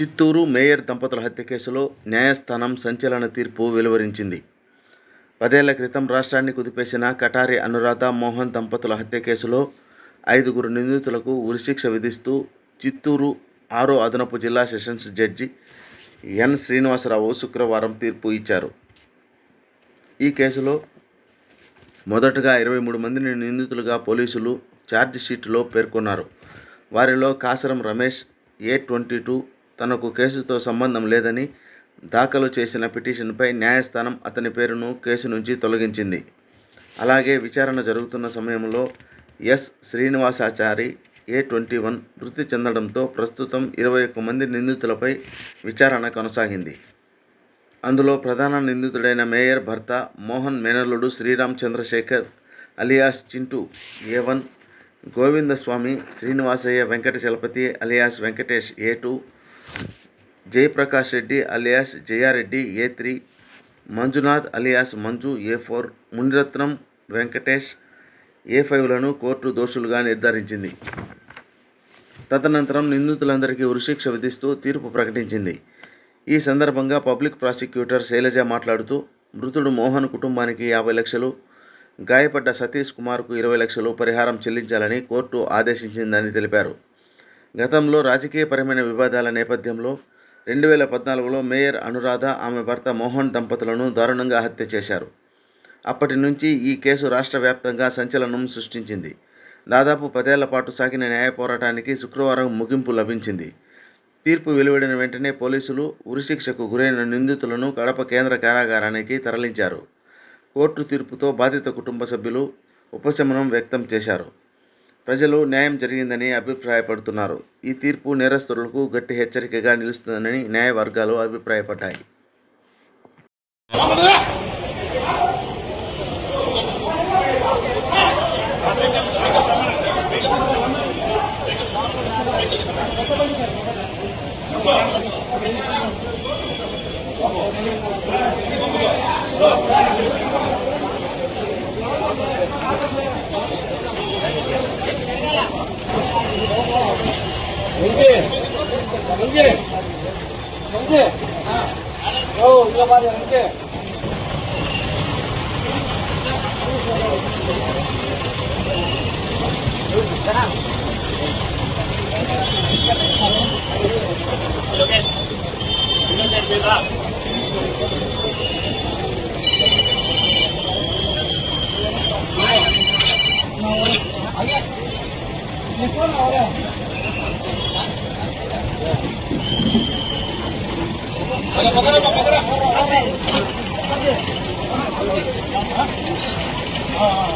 Chittoor mayor దంపతుల హత్య కేసులో న్యాయస్థానం సంచలన తీర్పు వెలువరించింది. పదేళ్ళ క్రితం రాష్ట్రాన్ని కుదిపేసిన కటారి అనురాధ మోహన్ దంపతుల హత్య కేసులో ఐదుగురు నిందితులకు ఉరిశిక్ష విధిస్తూ చిత్తూరు ఆరో అదనపు జిల్లా సెషన్స్ జడ్జి ఎన్ శ్రీనివాసరావు శుక్రవారం తీర్పు ఇచ్చారు. ఈ కేసులో మొదటగా ఇరవై మూడు మందిని నిందితులుగా పోలీసులు ఛార్జ్ షీట్లో పేర్కొన్నారు. వారిలో Kasaram Ramesh A twenty two తనకు కేసుతో సంబంధం లేదని దాఖలు చేసిన పిటిషన్పై న్యాయస్థానం అతని పేరును కేసు నుంచి తొలగించింది. అలాగే విచారణ జరుగుతున్న సమయంలో S. Srinivasachari A twenty one మృతి చెందడంతో ప్రస్తుతం ఇరవై ఒక్క మంది నిందితులపై విచారణ కొనసాగింది. అందులో ప్రధాన నిందితుడైన మేయర్ భర్త మోహన్ మేనల్లుడు Sriram Chandrasekhar alias Chintu A one Govindaswamy Srinivasaiah Venkata Chalapathi alias Venkatesh A two Jayaprakash Reddy alias Jayareddy A three Manjunath alias Manju A four Muniratnam Venkatesh A ఫైవ్లను court దోషులుగా నిర్ధారించింది. తదనంతరం నిందితులందరికీ ఉరిశిక్ష విధిస్తూ తీర్పు ప్రకటించింది. ఈ సందర్భంగా పబ్లిక్ ప్రాసిక్యూటర్ శైలజ మాట్లాడుతూ మృతుడు మోహన్ కుటుంబానికి యాభై లక్షలు గాయపడ్డ సతీష్ కుమార్కు ఇరవై లక్షలు పరిహారం చెల్లించాలని కోర్టు ఆదేశించిందని తెలిపారు. గతంలో రాజకీయపరమైన వివాదాల నేపథ్యంలో రెండు వేల పద్నాలుగులో మేయర్ అనురాధ ఆమె భర్త మోహన్ దంపతులను దారుణంగా హత్య చేశారు. అప్పటి నుంచి ఈ కేసు రాష్ట్ర వ్యాప్తంగా సంచలనం సృష్టించింది. దాదాపు పదేళ్ళ పాటు సాగిన న్యాయ పోరాటానికి శుక్రవారం ముగింపు లభించింది. తీర్పు వెలువడిన వెంటనే పోలీసులు ఉరిశిక్షకు గురైన నిందితులను కడప కేంద్ర కారాగారానికి తరలించారు. కోర్టు తీర్పుతో బాధిత కుటుంబ సభ్యులు ఉపశమనం వ్యక్తం చేశారు. ప్రజలు న్యాయం జరిగిందని అభిప్రాయపడుతున్నారు. ఈ తీర్పు నేరస్తులకు గట్టి హెచ్చరికగా నిలుస్తుందని న్యాయ వర్గాలు అభిప్రాయపడ్డాయి. இங்கே இங்கே ஓ இங்க பாரு இங்கே ஐயா હા